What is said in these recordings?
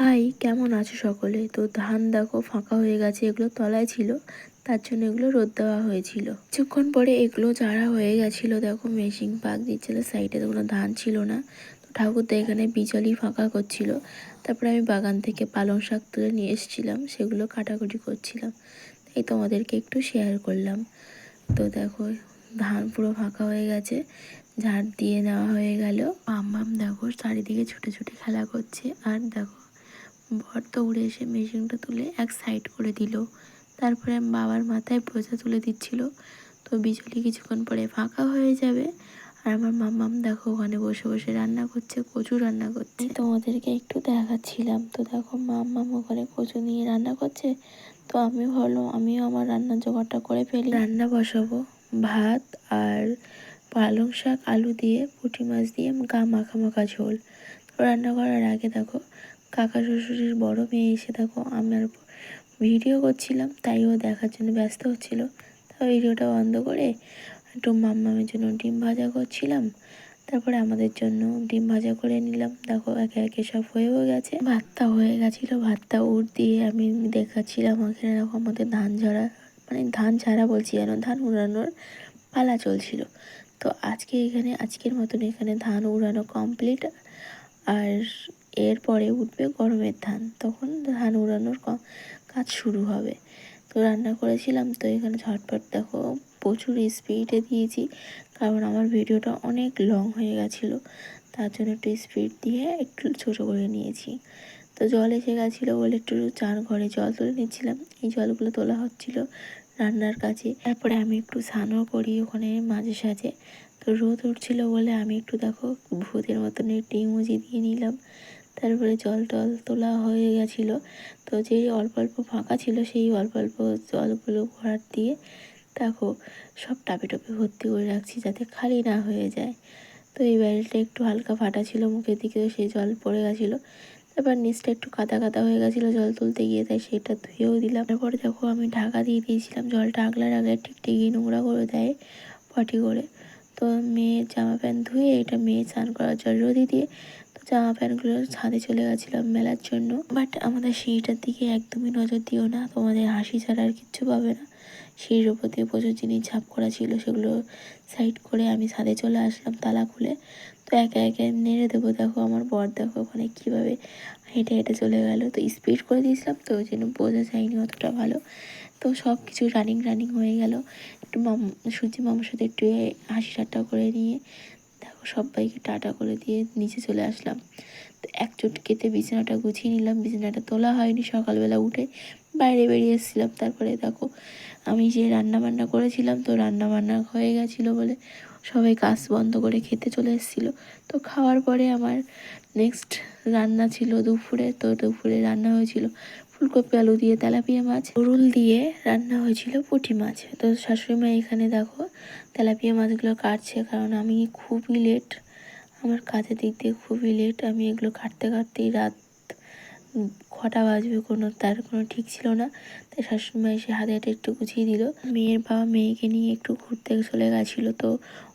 High, কেমন আছো সকলে? তো ধান দেখো ফাঁকা হয়ে গেছে, এগুলো তলায় ছিল, তার জন্য এগুলো রোদ দেওয়া হয়েছিল। কিছুক্ষণ পরে এগুলো যারা হয়ে গেছিল, দেখো মেশিন পাক দিচ্ছিল সাইডে তো কোনো ধান ছিল না। তো ঠাকুরদা এখানে বিচলি ফাঁকা করছিল। তারপরে আমি বাগান থেকে পালং শাক তুলে নিয়ে এসেছিলাম, সেগুলো কাটাকুটি করছিলাম। তাই তোমাদেরকে একটু শেয়ার করলাম। তো দেখো, ধান পুরো ফাঁকা হয়ে গেছে, ঝাড় দিয়ে নেওয়া হয়ে গেল। মাম্মাম দেখো, চারিদিকে ছুটে ছুটে খেলা করছে, আর দেখো বর দৌড়ে এসে মেশিনটা তুলে এক সাইড করে দিল। তারপরে বাবার মাথায় বোঝা তুলে দিচ্ছিল তো বিজলি কিছুক্ষণ পরে ফাঁকা হয়ে যাবে। আর আমার মাম্মাম দেখো ওখানে বসে বসে রান্না করছে কচু রান্না করছে। তোমাদেরকে একটু দেখাচ্ছিলাম। তো দেখো মাম্মাম ওখানে কচু নিয়ে রান্না করছে। তো আমি ভাবলাম আমিও আমার রান্নার জোগাড়টা করে ফেলি। রান্না বসাবো। ভাত আর পালং শাক আলু দিয়ে পুঁটি মাছ দিয়ে গা মাখা মাখা ঝোল রান্না করার আগে দেখো কাকা শ্বশুরের বড় মেয়ে এসে দেখো, আমার ভিডিও করছিলাম, তাই ও দেখার জন্য ব্যস্ত হচ্ছিল। তা ভিডিওটা বন্ধ করে একটু মাম্মামের জন্য ডিম ভাজা করছিলাম। তারপরে আমাদের জন্য ডিম ভাজা করে নিলাম। দেখো, একে একে সব হয়েও গেছে। ভাতটা হয়ে গেছিল, ভাতটা উঠ দিয়ে আমি দেখাচ্ছিলাম এখানে দেখো আমাদের ধান ঝরা মানে ধান ছাড়া বলছি যেন, ধান উড়ানোর পালা চলছিল। তো আজকে এখানে, আজকের মতন এখানে ধান উড়ানো কমপ্লিট আর এরপরে উঠবে গরমের ধান। তখন ধান উড়ানোর কাজ শুরু হবে। তো রান্না করেছিলাম, তো এখানে ঝটপট দেখো প্রচুর স্পিডে দিয়েছি, কারণ আমার ভিডিওটা অনেক লং হয়ে গেছিল। তার জন্য একটু স্পিড দিয়ে একটু ছোটো করে নিয়েছি। তো জল এসে গেছিল বলে একটু চার ঘরে জল তুলে নিচ্ছিলাম। এই জলগুলো তোলা হচ্ছিল রান্নার কাছে তারপরে আমি একটু স্নানও করি ওখানে মাঝে সাঝে। তো রোদ উঠছিলো বলে আমি একটু দেখো ভূতের মতন একটু ইমোজি দিয়ে নিলাম। তারপরে জল টল তোলা হয়ে গেছিল। তো যে অল্প অল্প ফাঁকা ছিল, সেই অল্প অল্প জলগুলো ভরাট দিয়ে দেখো সব টাপে টপে ভর্তি করে রাখছি যাতে খালি না হয়ে যায়। তো এই ব্যারেলটা একটু হালকা ফাটা ছিল, মুখের দিকে সেই জল পড়ে গেছিল। তারপর নিচটা একটু কাদা কাদা হয়ে গেছিল জল তুলতে গিয়ে, তাই সেটা ধুয়েও দিলাম। তারপরে দেখো আমি ঢাকা দিয়ে দিয়েছিলাম, জলটা আগলার আগলে ঠিকঠিকই নোংরা করে দেয় পটি করে। তো মেয়ের জামা প্যান্ট ধুয়ে, এটা মেয়ে স্নান করার জল রোদি দিয়ে জামা প্যান্টগুলো ছাদে চলে গেছিলাম মেলার জন্য। বাট আমাদের সিঁড়িটার দিকে একদমই নজর দিও না, তোমাদের হাসি ছাড়া আর কিচ্ছু পাবে না। সিঁড়ির ওপর দিয়ে প্রচুর জিনিস ঝাপ করা ছিল, সেগুলো সাইড করে আমি ছাদে চলে আসলাম তালা খুলে। তো একে একে নেড়ে দেবো, দেখো আমার বর দেখো ওখানে কীভাবে হেঁটে হেঁটে চলে গেল। তো স্পিড করে দিয়েছিলাম তো, ওই জন্য বোঝা যায়নি অতটা ভালো। তো সব কিছু রানিং রানিং হয়ে গেল। একটু মাম সূর্যি মামার সাথে একটু হাসি ঠাট্টা করে নিয়ে সবাইকে টাটা করে দিয়ে নিচে চলে আসলাম। তো এক চটকেতে বিছানাটা গুছিয়ে নিলাম। বিছানাটা তোলা হয়নি। সকালবেলা উঠে বাইরে বেরিয়ে এসেছিলাম। তারপরে দেখো আমি যে রান্না বান্না করেছিলাম তো রান্না বান্না হয়ে গেছিল বলে সবাই কাজ বন্ধ করে খেতে চলে এসেছিল। তো খাওয়ার পরে আমার নেক্সট রান্না ছিল দুপুরে, তো দুপুরে রান্না হয়েছিল ফুলকপি, আলু দিয়ে তেলাপিয়া মাছ, রুল দিয়ে রান্না হয়েছিল পুঁটি মাছ। তো শাশুড়ি মা এখানে দেখো তেলাপিয়া মাছগুলো কাটছে, কারণ আমি খুবই লেট আমার কাজের দিক দিয়ে খুবই লেট আমি এগুলো কাটতে কাটতেই রাত কটা বাজবে কোনো, তার কোনো ঠিক ছিল না। তাই শাশুড়িমা এসে হাতে হাতে একটু গুছিয়ে দিল। মেয়ের বাবা মেয়েকে নিয়ে একটু ঘুরতে চলে গেছিল তো,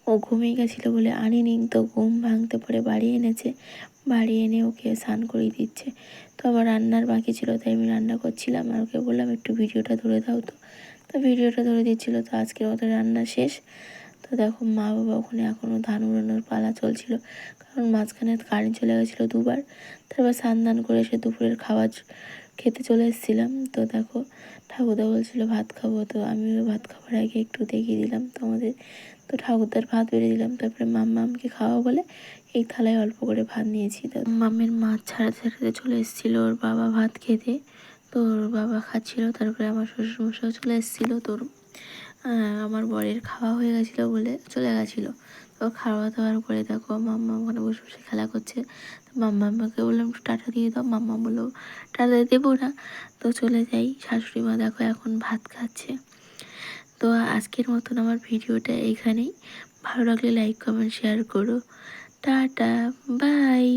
ও ঘুমিয়ে গেছিল বলে আনিনি। তো ঘুম ভাঙতে পরে বাড়ি এনেছে। বাড়ি এনে ওকে স্নান করিয়ে দিচ্ছে। তো আমার রান্নার বাকি ছিল, তাই আমি রান্না করছিলাম। আর ওকে বললাম, একটু ভিডিওটা ধরে দাও তো। তো ভিডিওটা ধরে দিচ্ছিল। তো আজকের মতো রান্না শেষ। তো দেখো মা বাবা ওখানে এখনও ধান উড়ানোর পালা চলছিল। কারণ মাঝখানে কারেন্ট চলে গেছিল দুবার। তারপর স্নান করে এসে দুপুরের খাবার খেতে চলে এসেছিলাম। তো দেখো ঠাকুরদা বলছিল, ভাত খাব। তো আমিও ভাত খাবার আগে একটু দেখিয়ে দিলাম তোমাদের। তো ঠাকুরদার ভাত বেড়ে দিলাম। তারপরে মাম্মা আমাকে খাওয়া বলে এই থালায় অল্প করে ভাত নিয়েছি। তো মামের মাছ ছাড়াতে ছাড়াতে চলে এসেছিল ওর বাবা ভাত খেতে। তো ওর বাবা খাচ্ছিলো। তারপরে আমার শ্বশুরমশাও চলে এসেছিল। তোর আমার বরের খাওয়া হয়ে গেছিল বলে চলে গেছিল। তো খাওয়া দাওয়ার পরে দেখো মাম্মা ওখানে বসে বসে খেলা করছে। তো মাম্মা আমাকে বললাম টাটা দিয়ে দাও। মাম্মা বলল, টাটা দেবো না। তো চলে যাই। শাশুড়ি মা দেখো এখন ভাত খাচ্ছে। তো আজকের মতন আমার ভিডিওটা এখানেই ভালো লাগলে লাইক কমেন্ট শেয়ার করো। Tata bye